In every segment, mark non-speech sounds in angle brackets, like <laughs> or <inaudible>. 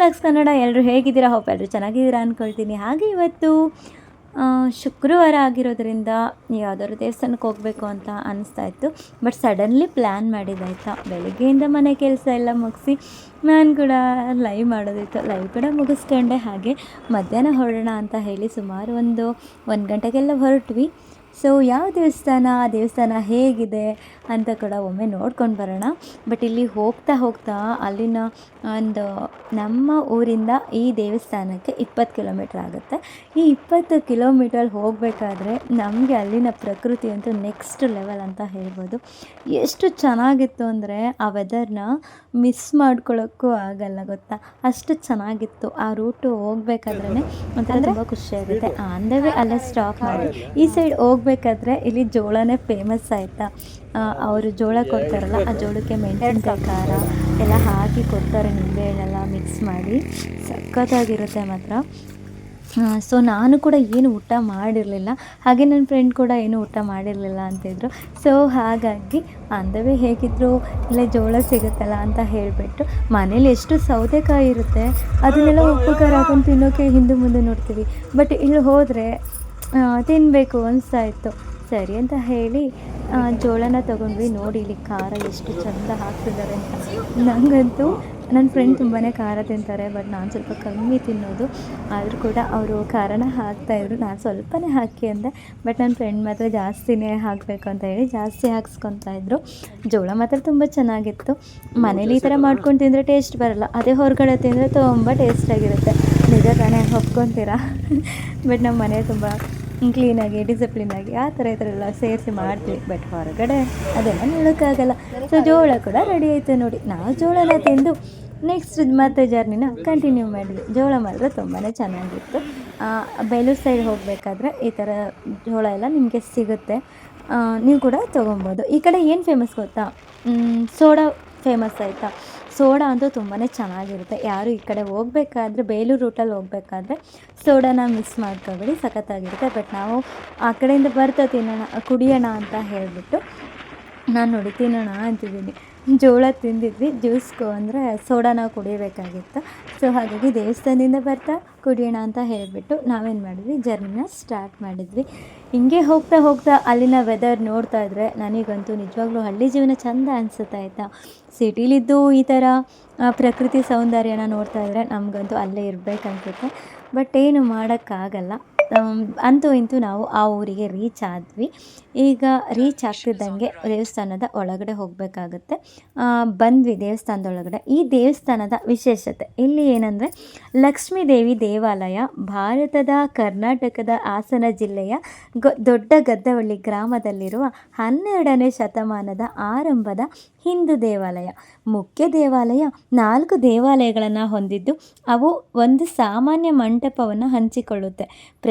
LOX Kannada ಎಲ್ಲರೂ ಹೇಗಿದ್ದೀರಾ? Hope ಎಲ್ಲರೂ ಚೆನ್ನಾಗಿದ್ದೀರಾ ಅಂದ್ಕೊಳ್ತೀನಿ ಹಾಗೆ ಇವತ್ತು ಶುಕ್ರವಾರ ಆಗಿರೋದ್ರಿಂದ ಯಾವುದಾದ್ರು ದೇವಸ್ಥಾನಕ್ಕೆ ಹೋಗಬೇಕು ಅಂತ ಅನಿಸ್ತಾ ಇತ್ತು. ಬಟ್ ಸಡನ್ಲಿ ಪ್ಲ್ಯಾನ್ ಮಾಡಿದ್ದಾಯ್ತಾ ಬೆಳಗ್ಗೆಯಿಂದ ಮನೆ ಕೆಲಸ ಎಲ್ಲ ಮುಗಿಸಿ ನಾನು ಕೂಡ ಲೈವ್ ಮಾಡೋದಿತ್ತು. ಲೈವ್ ಕೂಡ ಮುಗಿಸ್ಕೊಂಡೆ. ಹಾಗೆ ಮಧ್ಯಾಹ್ನ ಹೊರಡೋಣ ಅಂತ ಹೇಳಿ ಸುಮಾರು ಒಂದು ಒಂದು ಗಂಟೆಗೆಲ್ಲ ಹೊರಟ್ವಿ. ಸೊ ಯಾವ ದೇವಸ್ಥಾನ? ಆ ದೇವಸ್ಥಾನ ಹೇಗಿದೆ? ಅಂತ ಕೂಡ ಒಮ್ಮೆ ನೋಡ್ಕೊಂಡು ಬರೋಣ. ಬಟ್ ಇಲ್ಲಿ ಹೋಗ್ತಾ ಹೋಗ್ತಾ ಅಲ್ಲಿನ ಒಂದು ನಮ್ಮ ಊರಿಂದ ಈ ದೇವಸ್ಥಾನಕ್ಕೆ ಇಪ್ಪತ್ತು ಕಿಲೋಮೀಟ್ರ್ ಆಗುತ್ತೆ. ಈ ಇಪ್ಪತ್ತು ಕಿಲೋಮೀಟರ್ ಹೋಗಬೇಕಾದ್ರೆ ನಮಗೆ ಅಲ್ಲಿನ ಪ್ರಕೃತಿ ಅಂತೂ ನೆಕ್ಸ್ಟ್ ಲೆವೆಲ್ ಅಂತ ಹೇಳ್ಬೋದು. ಎಷ್ಟು ಚೆನ್ನಾಗಿತ್ತು ಅಂದರೆ ಆ ವೆದರ್ನ ಮಿಸ್ ಮಾಡ್ಕೊಳ್ಳೋಕ್ಕೂ ಆಗಲ್ಲ ಗೊತ್ತಾ? ಅಷ್ಟು ಚೆನ್ನಾಗಿತ್ತು. ಆ ರೂಟು ಹೋಗ್ಬೇಕಾದ್ರೆ ಒಂಥರ ತುಂಬ ಖುಷಿಯಾಗುತ್ತೆ ಆನ್ ದ ವೇ ಅಲ್ಲೇ ಸ್ಟಾಪ್ ಮಾಡಿ. ಈ ಸೈಡ್ ಹೋಗ್ಬೇಕಾದ್ರೆ ಇಲ್ಲಿ ಜೋಳನೇ ಫೇಮಸ್ ಆಯಿತಾ? ಅವರು ಜೋಳ ಕೊಡ್ತಾರಲ್ಲ ಆ ಜೋಳಕ್ಕೆ ಮೆಣಸಿನ್ಕಾಯಿ ಖಾರ ಎಲ್ಲ ಹಾಕಿ ಕೊಡ್ತಾರೆ ನಿಂಬೆಹಣ್ಣೆಲ್ಲ ಮಿಕ್ಸ್ ಮಾಡಿ. ಸಖತ್ತಾಗಿರುತ್ತೆ ಮಾತ್ರ. ಸೊ ನಾನು ಕೂಡ ಏನು ಊಟ ಮಾಡಿರಲಿಲ್ಲ. ಹಾಗೆ ನನ್ನ ಫ್ರೆಂಡ್ ಕೂಡ ಏನು ಊಟ ಮಾಡಿರಲಿಲ್ಲ ಅಂತಿದ್ರು ಸೊ ಹಾಗಾಗಿ ಅಂದವೇ ಹೇಗಿದ್ರು ಇಲ್ಲೇ ಜೋಳ ಸಿಗುತ್ತಲ್ಲ ಅಂತ ಹೇಳಿಬಿಟ್ಟು ಮನೇಲಿ ಎಷ್ಟು ಸೌತೆಕಾಯಿ ಇರುತ್ತೆ ಅದನ್ನೆಲ್ಲ ಉಪ್ಪು ಖಾರ ಹಾಕೊಂಡು ತಿನ್ನೋಕ್ಕೆ ಹಿಂದೆ ಮುಂದೆ ನೋಡ್ತೀವಿ. ಬಟ್ ಇಲ್ಲಿ ಹೋದರೆ ತಿನ್ನಬೇಕು ಅನಿಸ್ತಾ ಇತ್ತು. ಸರಿ ಅಂತ ಹೇಳಿ ಜೋಳನ ತಗೊಂಡ್ವಿ. ನೋಡಿ, ಇಲ್ಲಿ ಖಾರ ಎಷ್ಟು ಚಂದ ಹಾಕ್ತಿದ್ದಾರೆ ಅಂತ. ನನಗಂತೂ ನನ್ನ ಫ್ರೆಂಡ್ ತುಂಬಾ ಖಾರ ತಿಂತಾರೆ ಬಟ್ ನಾನು ಸ್ವಲ್ಪ ಕಮ್ಮಿ ತಿನ್ನೋದು. ಆದರೂ ಕೂಡ ಅವರು ಖಾರನ ಹಾಕ್ತಾಯಿದ್ರು ನಾನು ಸ್ವಲ್ಪನೇ ಹಾಕಿ ಅಂದೆ ಬಟ್ ನನ್ನ ಫ್ರೆಂಡ್ ಮಾತ್ರ ಜಾಸ್ತಿನೇ ಹಾಕಬೇಕು ಅಂತ ಹೇಳಿ ಜಾಸ್ತಿ ಹಾಕ್ಸ್ಕೊತಾಯಿದ್ರು ಜೋಳ ಮಾತ್ರ ತುಂಬ ಚೆನ್ನಾಗಿತ್ತು. ಮನೇಲಿ ಈ ಥರ ಮಾಡ್ಕೊಂಡು ತಿಂದರೆ ಟೇಸ್ಟ್ ಬರಲ್ಲ. ಅದೇ ಹೊರಗಡೆ ತಿಂದರೆ ತುಂಬ ಟೇಸ್ಟಾಗಿರುತ್ತೆ ನಿಜ ತಾನೇ, ಒಪ್ಕೊತೀರಾ? ಬಟ್ <laughs> ನಮ್ಮ ಮನೆ ತುಂಬ ಕ್ಲೀನಾಗಿ ಡಿಸಿಪ್ಲಿನಾಗಿ ಆ ಥರ ಈ ಥರ ಎಲ್ಲ ಸೇರಿಸಿ ಮಾಡ್ತೀವಿ. ಬಟ್ ಹೊರಗಡೆ ಅದೆಲ್ಲ ನೋಡೋಕ್ಕಾಗಲ್ಲ. ಸೊ ಜೋಳ ಕೂಡ ರೆಡಿ ಆಯಿತು ನೋಡಿ. ನಾವು ಜೋಳನ ತಿಂದು ನೆಕ್ಸ್ಟ್ ಮತ್ತೆ ಜರ್ನಿನ ಕಂಟಿನ್ಯೂ ಮಾಡಿದ್ವಿ. ಜೋಳ ಮಾತ್ರ ತುಂಬಾ ಚೆನ್ನಾಗಿತ್ತು. ಬೇಲೂರು ಸೈಡ್ ಹೋಗಬೇಕಾದ್ರೆ ಈ ಥರ ಜೋಳ ಎಲ್ಲ ನಿಮಗೆ ಸಿಗುತ್ತೆ. ನೀವು ಕೂಡ ತೊಗೊಬೋದು. ಈ ಕಡೆ ಏನು ಫೇಮಸ್ ಗೊತ್ತಾ? ಸೋಡಾ ಫೇಮಸ್ ಆಯಿತಾ? ಸೋಡಾ ಅಂತೂ ತುಂಬಾ ಚೆನ್ನಾಗಿರುತ್ತೆ. ಯಾರು ಈ ಕಡೆ ಹೋಗಬೇಕಾದ್ರೆ, ಬೇಲೂರು ರೂಟಲ್ಲಿ ಹೋಗಬೇಕಾದ್ರೆ ಸೋಡಾನ ಮಿಸ್ ಮಾಡ್ಕೊಬೇಡಿ, ಸಖತ್ತಾಗಿರುತ್ತೆ. ಬಟ್ ನಾವು ಆ ಕಡೆಯಿಂದ ಬರ್ತಾ ತಿನ್ನೋಣ, ಕುಡಿಯೋಣ ಅಂತ ಹೇಳಿಬಿಟ್ಟು ನಾನು ನೋಡಿ ತಿನ್ನೋಣ ಅಂತಿದ್ದೀನಿ. ಜೋಳ ತಿಂದಿದ್ವಿ. ಜ್ಯೂಸ್ಗು ಅಂದರೆ ಸೋಡಾನ ಕುಡಿಬೇಕಾಗಿತ್ತು. ಸೊ ಹಾಗಾಗಿ ದೇವಸ್ಥಾನದಿಂದ ಬರ್ತಾ ಕುಡಿಯೋಣ ಅಂತ ಹೇಳಿಬಿಟ್ಟು ನಾವೇನು ಮಾಡಿದ್ವಿ? ಜರ್ನಿನ ಸ್ಟಾರ್ಟ್ ಮಾಡಿದ್ವಿ. ಹಿಂಗೆ ಹೋಗ್ತಾ ಹೋಗ್ತಾ ಅಲ್ಲಿನ ವೆದರ್ ನೋಡ್ತಾ ಇದ್ದರೆ ನನಗಂತೂ ನಿಜವಾಗ್ಲೂ ಹಳ್ಳಿ ಜೀವನ ಚಂದ ಅನಿಸುತ್ತೆ ಆಯಿತಾ? ಸಿಟಿಲಿದ್ದು ಈ ಥರ ಪ್ರಕೃತಿ ಸೌಂದರ್ಯನ ನೋಡ್ತಾ ಇದ್ದರೆ ನಮಗಂತೂ ಅಲ್ಲೇ ಇರಬೇಕನ್ಸುತ್ತೆ ಬಟ್ ಏನು ಮಾಡೋಕ್ಕಾಗಲ್ಲ. ಅಂತೂ ಇಂತೂ ನಾವು ಆ ಊರಿಗೆ ರೀಚ್ ಆದ್ವಿ. ಈಗ ರೀಚ್ ಆಗ್ತಿದ್ದಂಗೆ ದೇವಸ್ಥಾನದ ಒಳಗಡೆ ಹೋಗಬೇಕಾಗುತ್ತೆ. ಬಂದ್ವಿ ದೇವಸ್ಥಾನದ ಒಳಗಡೆ ಈ ದೇವಸ್ಥಾನದ ವಿಶೇಷತೆ ಇಲ್ಲಿ ಏನಂದರೆ ಲಕ್ಷ್ಮೀ ದೇವಿ ದೇವಾಲಯ ಭಾರತದ ಕರ್ನಾಟಕದ ಹಾಸನ ಜಿಲ್ಲೆಯ ದೊಡ್ಡ ಗದ್ದವಳ್ಳಿ ಗ್ರಾಮದಲ್ಲಿರುವ ಹನ್ನೆರಡನೇ ಶತಮಾನದ ಆರಂಭದ ಹಿಂದೂ ದೇವಾಲಯ. ಮುಖ್ಯ ದೇವಾಲಯ ನಾಲ್ಕು ದೇವಾಲಯಗಳನ್ನು ಹೊಂದಿದ್ದು, ಅವು ಒಂದು ಸಾಮಾನ್ಯ ಮಂಟಪವನ್ನು ಹಂಚಿಕೊಳ್ಳುತ್ತೆ.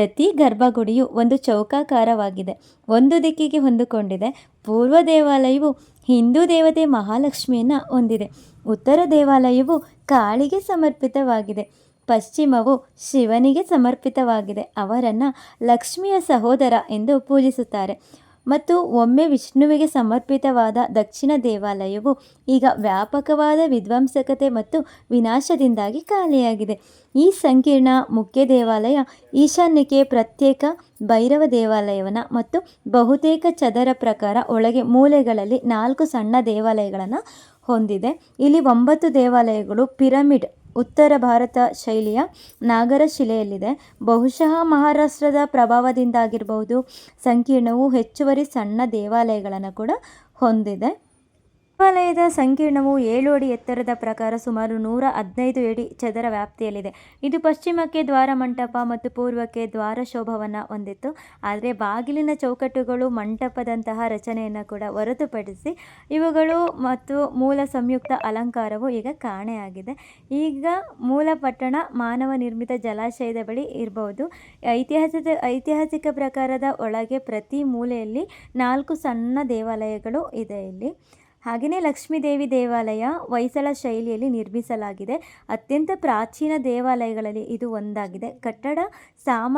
ಪ್ರತಿ ಗರ್ಭಗುಡಿಯು ಒಂದು ಚೌಕಾಕಾರವಾಗಿದೆ. ಒಂದು ದಿಕ್ಕಿಗೆ ಹೊಂದಿಕೊಂಡಿದೆ. ಪೂರ್ವ ದೇವಾಲಯವು ಹಿಂದೂ ದೇವತೆ ಮಹಾಲಕ್ಷ್ಮಿಯನ್ನು ಹೊಂದಿದೆ. ಉತ್ತರ ದೇವಾಲಯವು ಕಾಳಿಗೆ ಸಮರ್ಪಿತವಾಗಿದೆ. ಪಶ್ಚಿಮವು ಶಿವನಿಗೆ ಸಮರ್ಪಿತವಾಗಿದೆ. ಅವರನ್ನು ಲಕ್ಷ್ಮಿಯ ಸಹೋದರ ಎಂದು ಪೂಜಿಸುತ್ತಾರೆ. ಮತ್ತು ಒಮ್ಮೆ ವಿಷ್ಣುವಿಗೆ ಸಮರ್ಪಿತವಾದ ದಕ್ಷಿಣ ದೇವಾಲಯವು ಈಗ ವ್ಯಾಪಕವಾದ ವಿಧ್ವಂಸಕತೆ ಮತ್ತು ವಿನಾಶದಿಂದಾಗಿ ಖಾಲಿಯಾಗಿದೆ. ಈ ಸಂಕೀರ್ಣ ಮುಖ್ಯ ದೇವಾಲಯ ಈಶಾನ್ಯಕ್ಕೆ ಪ್ರತ್ಯೇಕ ಭೈರವ ದೇವಾಲಯವನ ಮತ್ತು ಬಹುತೇಕ ಚದರ ಪ್ರಕಾರ ಒಳಗೆ ಮೂಲೆಗಳಲ್ಲಿ ನಾಲ್ಕು ಸಣ್ಣ ದೇವಾಲಯಗಳನ್ನು ಹೊಂದಿದೆ. ಇಲ್ಲಿ ಒಂಬತ್ತು ದೇವಾಲಯಗಳು ಪಿರಮಿಡ್ ಉತ್ತರ ಭಾರತ ಶೈಲಿಯ ನಾಗರ ಶಿಲೆಯಲ್ಲಿದೆ. ಬಹುಶಃ ಮಹಾರಾಷ್ಟ್ರದ ಪ್ರಭಾವದಿಂದಾಗಿರಬಹುದು. ಸಂಕೀರ್ಣವು ಹೆಚ್ಚುವರಿ ಸಣ್ಣ ದೇವಾಲಯಗಳನ್ನು ಕೂಡ ಹೊಂದಿದೆ. ದೇವಾಲಯದ ಸಂಕೀರ್ಣವು ಏಳು ಅಡಿ ಎತ್ತರದ ಪ್ರಕಾರ ಸುಮಾರು ನೂರ ಹದಿನೈದು ಅಡಿ ಚದರ ವ್ಯಾಪ್ತಿಯಲ್ಲಿದೆ. ಇದು ಪಶ್ಚಿಮಕ್ಕೆ ದ್ವಾರ ಮಂಟಪ ಮತ್ತು ಪೂರ್ವಕ್ಕೆ ದ್ವಾರ ಶೋಭವನ್ನು ಹೊಂದಿತ್ತು. ಆದರೆ ಬಾಗಿಲಿನ ಚೌಕಟ್ಟುಗಳು ಮಂಟಪದಂತಹ ರಚನೆಯನ್ನು ಕೂಡ ಹೊರತುಪಡಿಸಿ ಇವುಗಳು ಮತ್ತು ಮೂಲ ಸಂಯುಕ್ತ ಅಲಂಕಾರವು ಈಗ ಕಾಣೆಯಾಗಿದೆ. ಈಗ ಮೂಲ ಪಟ್ಟಣ ಮಾನವ ನಿರ್ಮಿತ ಜಲಾಶಯದ ಬಳಿ ಇರಬಹುದು ಐತಿಹಾಸಿಕ ಐತಿಹಾಸಿಕ ಪ್ರಕಾರದ ಒಳಗೆ ಪ್ರತಿ ಮೂಲೆಯಲ್ಲಿ ನಾಲ್ಕು ಸಣ್ಣ ದೇವಾಲಯಗಳು ಇದೆ ಇಲ್ಲಿ. ಹಾಗೆಯೇ ಲಕ್ಷ್ಮೀದೇವಿ ದೇವಾಲಯ ಹೊಯ್ಸಳ ಶೈಲಿಯಲ್ಲಿ ನಿರ್ಮಿಸಲಾಗಿದೆ. ಅತ್ಯಂತ ಪ್ರಾಚೀನ ದೇವಾಲಯಗಳಲ್ಲಿ ಇದು ಒಂದಾಗಿದೆ. ಕಟ್ಟಡ ಸಾಮ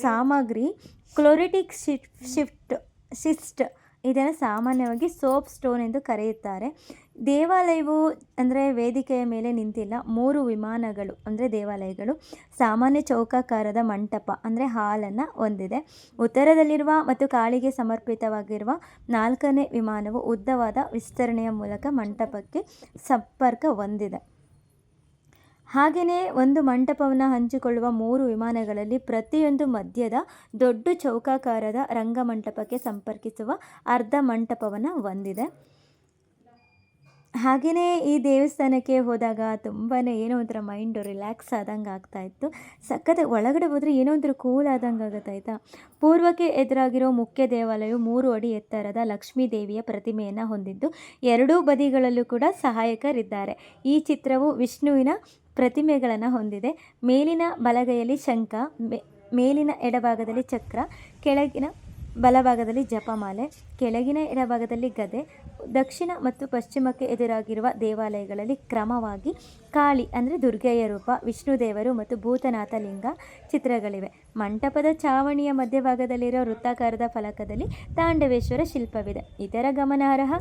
ಸಾಮಗ್ರಿ ಕ್ಲೋರಿಟಿಕ್ ಶಿಫ್ಟ್ ಶಿಫ್ಟ್ ಶಿಸ್ಟ್ ಇದನ್ನು ಸಾಮಾನ್ಯವಾಗಿ ಸೋಪ್ ಸ್ಟೋನ್ ಎಂದು ಕರೆಯುತ್ತಾರೆ. ದೇವಾಲಯವು ಅಂದರೆ ವೇದಿಕೆಯ ಮೇಲೆ ನಿಂತಿಲ್ಲ, ಮೂರು ವಿಮಾನಗಳು ಅಂದರೆ ದೇವಾಲಯಗಳು, ಸಾಮಾನ್ಯ ಚೌಕಾಕಾರದ ಮಂಟಪ ಅಂದರೆ ಹಾಲನ್ನು ಹೊಂದಿದೆ. ಉತ್ತರದಲ್ಲಿರುವ ಮತ್ತು ಕಾಳಿಗೆ ಸಮರ್ಪಿತವಾಗಿರುವ ನಾಲ್ಕನೇ ವಿಮಾನವು ಉದ್ದವಾದ ವಿಸ್ತರಣೆಯ ಮೂಲಕ ಮಂಟಪಕ್ಕೆ ಸಂಪರ್ಕ ಹೊಂದಿದೆ. ಹಾಗೆಯೇ ಒಂದು ಮಂಟಪವನ್ನು ಹಂಚಿಕೊಳ್ಳುವ ಮೂರು ವಿಮಾನಗಳಲ್ಲಿ ಪ್ರತಿಯೊಂದು ಮಧ್ಯದ ದೊಡ್ಡ ಚೌಕಾಕಾರದ ರಂಗಮಂಟಪಕ್ಕೆ ಸಂಪರ್ಕಿಸುವ ಅರ್ಧ ಮಂಟಪವನ್ನು ಹೊಂದಿದೆ ಹಾಗೆಯೇ ಈ ದೇವಸ್ಥಾನಕ್ಕೆ ಹೋದಾಗ ತುಂಬಾ ಏನೋ ಒಂಥರ ಮೈಂಡು ರಿಲ್ಯಾಕ್ಸ್ ಆದಂಗೆ ಆಗ್ತಾಯಿತ್ತು ಸಖತ್ ಒಳಗಡೆ ಹೋದರೆ ಏನೋ ಒಂಥರ ಕೂಲ್ ಆದಂಗೆ ಆಗುತ್ತೆ ಆಯಿತಾ? ಪೂರ್ವಕ್ಕೆ ಎದುರಾಗಿರೋ ಮುಖ್ಯ ದೇವಾಲಯವು ಮೂರು ಅಡಿ ಎತ್ತರದ ಲಕ್ಷ್ಮೀ ದೇವಿಯ ಪ್ರತಿಮೆಯನ್ನು ಹೊಂದಿದ್ದು, ಎರಡೂ ಬದಿಗಳಲ್ಲೂ ಕೂಡ ಸಹಾಯಕರಿದ್ದಾರೆ. ಈ ಚಿತ್ರವು ವಿಷ್ಣುವಿನ ಪ್ರತಿಮೆಗಳನ್ನು ಹೊಂದಿದೆ. ಮೇಲಿನ ಬಲಗೈಯಲ್ಲಿ ಶಂಖ ಮೇಲಿನ ಎಡಭಾಗದಲ್ಲಿ ಚಕ್ರ ಕೆಳಗಿನ ಬಲಭಾಗದಲ್ಲಿ ಜಪಮಾಲೆ ಕೆಳಗಿನ ಎಡಭಾಗದಲ್ಲಿ ಗದೆ ದಕ್ಷಿಣ ಮತ್ತು ಪಶ್ಚಿಮಕ್ಕೆ ಎದುರಾಗಿರುವ ದೇವಾಲಯಗಳಲ್ಲಿ ಕ್ರಮವಾಗಿ ಕಾಳಿ ಅಂದರೆ ದುರ್ಗೆಯ ರೂಪ, ವಿಷ್ಣುದೇವರು ಮತ್ತು ಭೂತನಾಥ ಲಿಂಗ ಚಿತ್ರಗಳಿವೆ. ಮಂಟಪದ ಚಾವಣಿಯ ಮಧ್ಯಭಾಗದಲ್ಲಿರುವ ವೃತ್ತಾಕಾರದ ಫಲಕದಲ್ಲಿ ತಾಂಡವೇಶ್ವರ ಶಿಲ್ಪವಿದೆ. ಇತರ ಗಮನಾರ್ಹ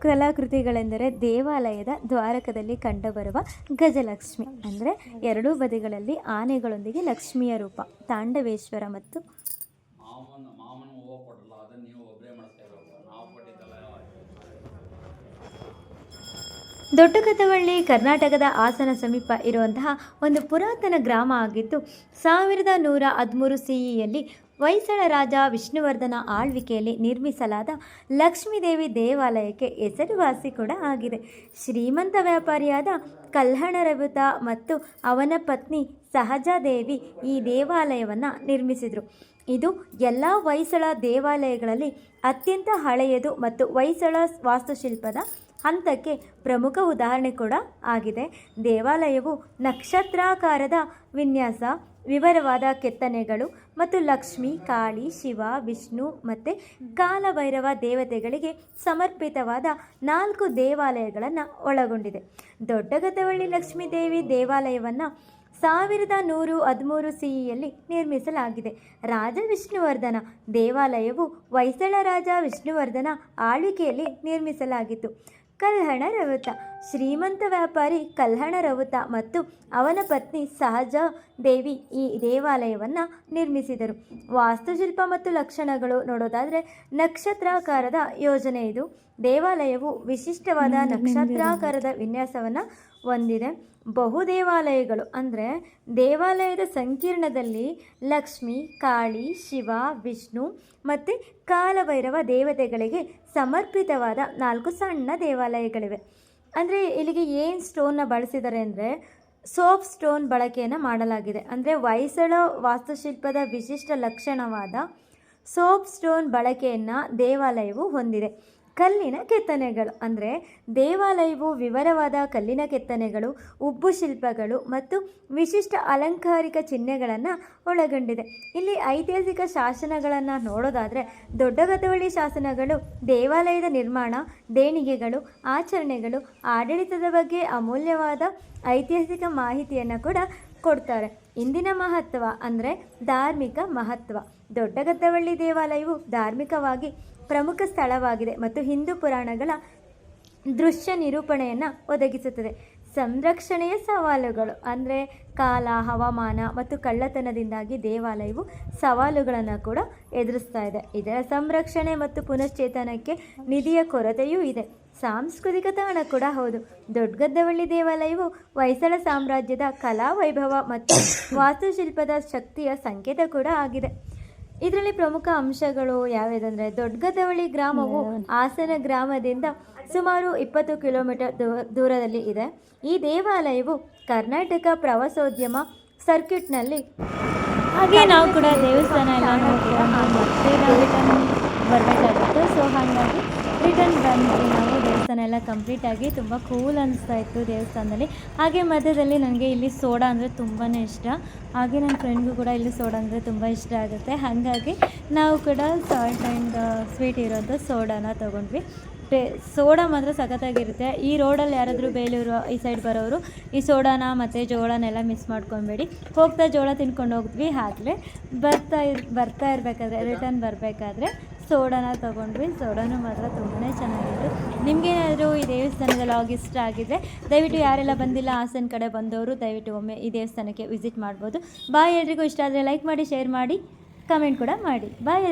ಕಲಾಕೃತಿಗಳೆಂದರೆ ದೇವಾಲಯದ ದ್ವಾರಕದಲ್ಲಿ ಕಂಡುಬರುವ ಗಜಲಕ್ಷ್ಮಿ ಅಂದರೆ ಎರಡೂ ಬದಿಗಳಲ್ಲಿ ಆನೆಗಳೊಂದಿಗೆ ಲಕ್ಷ್ಮಿಯ ರೂಪ, ತಾಂಡವೇಶ್ವರ ಮತ್ತು ದೊಡ್ಡ ಕಥವಳ್ಳಿ ಕರ್ನಾಟಕದ ಆಸನ ಸಮೀಪ ಇರುವಂತಹ ಒಂದು ಪುರಾತನ ಗ್ರಾಮ ಆಗಿದ್ದು, ಸಾವಿರದ ನೂರ ಹದಿಮೂರು ಸಿಇಯಲ್ಲಿ ಹೊಯ್ಸಳ ರಾಜ ವಿಷ್ಣುವರ್ಧನ ಆಳ್ವಿಕೆಯಲ್ಲಿ ನಿರ್ಮಿಸಲಾದ ಲಕ್ಷ್ಮೀದೇವಿ ದೇವಾಲಯಕ್ಕೆ ಹೆಸರುವಾಸಿ ಕೂಡ ಆಗಿದೆ. ಶ್ರೀಮಂತ ವ್ಯಾಪಾರಿಯಾದ ಕಲ್ಹಣರವಿತ ಮತ್ತು ಅವನ ಪತ್ನಿ ಸಹಜಾದೇವಿ ಈ ದೇವಾಲಯವನ್ನು ನಿರ್ಮಿಸಿದರು. ಇದು ಎಲ್ಲ ಹೊಯ್ಸಳ ದೇವಾಲಯಗಳಲ್ಲಿ ಅತ್ಯಂತ ಹಳೆಯದು ಮತ್ತು ಹೊಯ್ಸಳ ವಾಸ್ತುಶಿಲ್ಪದ ಹಂತಕ್ಕೆ ಪ್ರಮುಖ ಉದಾಹರಣೆ ಕೂಡ ಆಗಿದೆ. ದೇವಾಲಯವು ನಕ್ಷತ್ರಾಕಾರದ ವಿನ್ಯಾಸ, ವಿವರವಾದ ಕೆತ್ತನೆಗಳು ಮತ್ತು ಲಕ್ಷ್ಮಿ, ಕಾಳಿ, ಶಿವ, ವಿಷ್ಣು ಮತ್ತು ಕಾಲಭೈರವ ದೇವತೆಗಳಿಗೆ ಸಮರ್ಪಿತವಾದ ನಾಲ್ಕು ದೇವಾಲಯಗಳನ್ನು ಒಳಗೊಂಡಿದೆ. ದೊಡ್ಡಗತವಳ್ಳಿ ಲಕ್ಷ್ಮೀ ದೇವಿ ದೇವಾಲಯವನ್ನು ಸಾವಿರದ ನೂರು ಹದಿಮೂರು ಸಿಇಯಲ್ಲಿ ನಿರ್ಮಿಸಲಾಗಿದೆ. ರಾಜ ವಿಷ್ಣುವರ್ಧನ ದೇವಾಲಯವು ಹೊಯ್ಸಳ ರಾಜ ವಿಷ್ಣುವರ್ಧನ ಆಳ್ವಿಕೆಯಲ್ಲಿ ನಿರ್ಮಿಸಲಾಗಿತ್ತು. ಕಲ್ಹಣ ರವತ. ಶ್ರೀಮಂತ ವ್ಯಾಪಾರಿ ಕಲ್ಹಣ ರವತ ಮತ್ತು ಅವನ ಪತ್ನಿ ಸಹಜ ದೇವಿ ಈ ದೇವಾಲಯವನ್ನು ನಿರ್ಮಿಸಿದರು. ವಾಸ್ತುಶಿಲ್ಪ ಮತ್ತು ಲಕ್ಷಣಗಳು ನೋಡೋದಾದರೆ ನಕ್ಷತ್ರಾಕಾರದ ಯೋಜನೆ ಇದು. ದೇವಾಲಯವು ವಿಶಿಷ್ಟವಾದ ನಕ್ಷತ್ರಾಕಾರದ ವಿನ್ಯಾಸವನ್ನು ಹೊಂದಿದೆ ಬಹು ದೇವಾಲಯಗಳು ಅಂದರೆ ದೇವಾಲಯದ ಸಂಕೀರ್ಣದಲ್ಲಿ ಲಕ್ಷ್ಮಿ, ಕಾಳಿ, ಶಿವ, ವಿಷ್ಣು ಮತ್ತು ಕಾಲಭೈರವ ದೇವತೆಗಳಿಗೆ ಸಮರ್ಪಿತವಾದ ನಾಲ್ಕು ಸಣ್ಣ ದೇವಾಲಯಗಳಿವೆ. ಅಂದರೆ ಇಲ್ಲಿಗೆ ಏನು ಸ್ಟೋನ್ನ ಬಳಸಿದ್ದಾರೆ ಅಂದರೆ ಸೋಪ್ ಸ್ಟೋನ್ ಬಳಕೆಯನ್ನು ಮಾಡಲಾಗಿದೆ. ಅಂದರೆ ಹೊಯ್ಸಳ ವಾಸ್ತುಶಿಲ್ಪದ ವಿಶಿಷ್ಟ ಲಕ್ಷಣವಾದ ಸೋಪ್ ಸ್ಟೋನ್ ಬಳಕೆಯನ್ನು ದೇವಾಲಯವು ಹೊಂದಿದೆ. ಕಲ್ಲಿನ ಕೆತ್ತನೆಗಳು. ಅಂದರೆ ದೇವಾಲಯವು ವಿವರವಾದ ಕಲ್ಲಿನ ಕೆತ್ತನೆಗಳು, ಉಬ್ಬು ಶಿಲ್ಪಗಳು ಮತ್ತು ವಿಶಿಷ್ಟ ಅಲಂಕಾರಿಕ ಚಿಹ್ನೆಗಳನ್ನು ಒಳಗೊಂಡಿದೆ. ಇಲ್ಲಿ ಐತಿಹಾಸಿಕ ಶಾಸನಗಳನ್ನು ನೋಡೋದಾದರೆ ದೊಡ್ಡಗತವಳ್ಳಿ ಶಾಸನಗಳು, ದೇವಾಲಯದ ನಿರ್ಮಾಣ, ದೇಣಿಗೆಗಳು, ಆಚರಣೆಗಳು, ಆಡಳಿತದ ಬಗ್ಗೆ ಅಮೂಲ್ಯವಾದ ಐತಿಹಾಸಿಕ ಮಾಹಿತಿಯನ್ನು ಕೂಡ ಕೊಡ್ತಾರೆ. ಇಂದಿನ ಮಹತ್ವ ಅಂದರೆ ಧಾರ್ಮಿಕ ಮಹತ್ವ. ದೊಡ್ಡಗದ್ದವಳ್ಳಿ ದೇವಾಲಯವು ಧಾರ್ಮಿಕವಾಗಿ ಪ್ರಮುಖ ಸ್ಥಳವಾಗಿದೆ ಮತ್ತು ಹಿಂದೂ ಪುರಾಣಗಳ ದೃಶ್ಯ ನಿರೂಪಣೆಯನ್ನು ಒದಗಿಸುತ್ತದೆ. ಸಂರಕ್ಷಣೆಯ ಸವಾಲುಗಳು ಅಂದರೆ ಕಾಲ, ಹವಾಮಾನ ಮತ್ತು ಕಳ್ಳತನದಿಂದಾಗಿ ದೇವಾಲಯವು ಸವಾಲುಗಳನ್ನು ಕೂಡ ಎದುರಿಸ್ತಾ ಇದೆ. ಇದರ ಸಂರಕ್ಷಣೆ ಮತ್ತು ಪುನಶ್ಚೇತನಕ್ಕೆ ನಿಧಿಯ ಕೊರತೆಯೂ ಇದೆ. ಸಾಂಸ್ಕೃತಿಕ ತಾಣ ಕೂಡ ಹೌದು. ದೊಡ್ಡಗದ್ದವಳ್ಳಿ ದೇವಾಲಯವು ಹೊಯ್ಸಳ ಸಾಮ್ರಾಜ್ಯದ ಕಲಾ ವೈಭವ ಮತ್ತು ವಾಸ್ತುಶಿಲ್ಪದ ಶಕ್ತಿಯ ಸಂಕೇತ ಕೂಡ ಆಗಿದೆ. ಇದರಲ್ಲಿ ಪ್ರಮುಖ ಅಂಶಗಳು ಯಾವ್ಯಾವಂದ್ರೆ ದೊಡ್ಡಗದವಳಿ ಗ್ರಾಮವು ಹಾಸನ ಗ್ರಾಮದಿಂದ ಸುಮಾರು ಇಪ್ಪತ್ತು ಕಿಲೋಮೀಟರ್ ದೂರದಲ್ಲಿ ಇದೆ. ಈ ದೇವಾಲಯವು ಕರ್ನಾಟಕ ಪ್ರವಾಸೋದ್ಯಮ ಸರ್ಕ್ಯೂಟ್ನಲ್ಲಿ ಹಾಗೆ ನಾವು ಕೂಡ ದೇವಸ್ಥಾನ ಎಲ್ಲ ನೋಡ್ತೀರಾ ಸೊ ಹಾಗಾಗಿ ರಿಟರ್ನ್ ಬಂದ್ವಿ ನಾವು ದೇವಸ್ಥಾನ ಎಲ್ಲ ಕಂಪ್ಲೀಟ್ ಆಗಿ ತುಂಬ ಕೂಲ್ ಅನಿಸ್ತಾ ಇತ್ತು ದೇವಸ್ಥಾನದಲ್ಲಿ. ಹಾಗೆ ಮಧ್ಯದಲ್ಲಿ ನನಗೆ ಇಲ್ಲಿ ಸೋಡಾ ಅಂದರೆ ತುಂಬಾ ಇಷ್ಟ. ಹಾಗೆ ನನ್ನ ಫ್ರೆಂಡ್ಗೂ ಕೂಡ ಇಲ್ಲಿ ಸೋಡಾ ಅಂದರೆ ತುಂಬ ಇಷ್ಟ ಆಗುತ್ತೆ. ಹಾಗಾಗಿ ನಾವು ಕೂಡ ಸಾಲ್ಟ್ ಆ್ಯಂಡ್ ಸ್ವೀಟ್ ಇರೋಂಥ ಸೋಡಾನ ತೊಗೊಂಡ್ವಿ. ಟೇ ಸೋಡಾ ಮಾತ್ರ ಸಖತ್ತಾಗಿರುತ್ತೆ. ಈ ರೋಡಲ್ಲಿ ಯಾರಾದರೂ ಬೇಲೂರು, ಈ ಸೈಡ್ ಬರೋರು, ಈ ಸೋಡಾನ ಮತ್ತು ಜೋಳನೆಲ್ಲ ಮಿಸ್ ಮಾಡ್ಕೊಬೇಡಿ. ಹೋಗ್ತಾ ಜೋಳ ತಿನ್ಕೊಂಡು ಹೋಗಿದ್ವಿ ಆಗಲೇ ಬರ್ತಾ ಇರ್, ಬರ್ತಾ ಇರಬೇಕಾದ್ರೆ ರಿಟರ್ನ್ ಬರಬೇಕಾದ್ರೆ. ಸೋಡಾನ ತೊಗೊಂಡ್ವಿ. ಸೋಡಾನು ಮಾತ್ರ ತುಂಬಾ ಚೆನ್ನಾಗಿತ್ತು. ನಿಮಗೇನಾದರೂ ಈ ದೇವಸ್ಥಾನದ ಲಾಗ್ ಇಷ್ಟ ಆಗಿದ್ದರೆ ದಯವಿಟ್ಟು ಯಾರೆಲ್ಲ ಬಂದಿಲ್ಲ, ಹಾಸನ ಕಡೆ ಬಂದವರು ದಯವಿಟ್ಟು ಒಮ್ಮೆ ಈ ದೇವಸ್ಥಾನಕ್ಕೆ ವಿಸಿಟ್ ಮಾಡ್ಬೋದು. ಬಾಯ್ ಎಲ್ರಿಗೂ ಇಷ್ಟ ಆದರೆ ಲೈಕ್ ಮಾಡಿ, ಶೇರ್ ಮಾಡಿ, ಕಮೆಂಟ್ ಕೂಡ ಮಾಡಿ. ಬಾಯ್